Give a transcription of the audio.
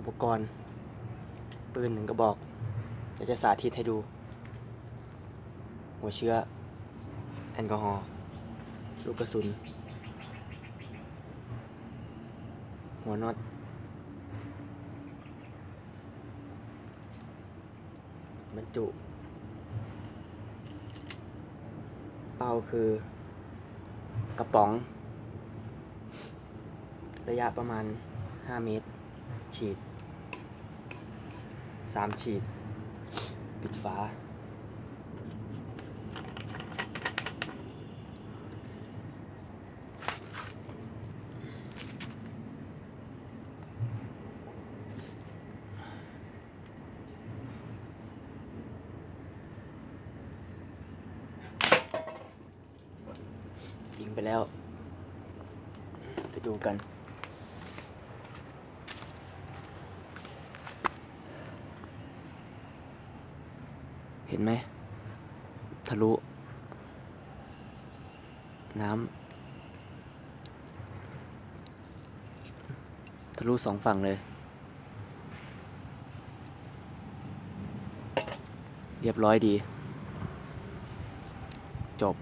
อุปกรณ์ ปืนหนึ่งกระบอกเดี๋ยวจะสาธิตให้ดู หัวเชื้อ แอลกอฮอล์ลูกกระสุน หัวน็อตบรรจุ เป้าคือกระป๋อง ระยะประมาณ 5 เมตร ฉีด 3ฉีด ปิดฝา ยิงไปแล้ว ไปดูกัน เห็นไหมทะลุ น้ำทะลุสองฝั่งเลย เรียบร้อยดี จบ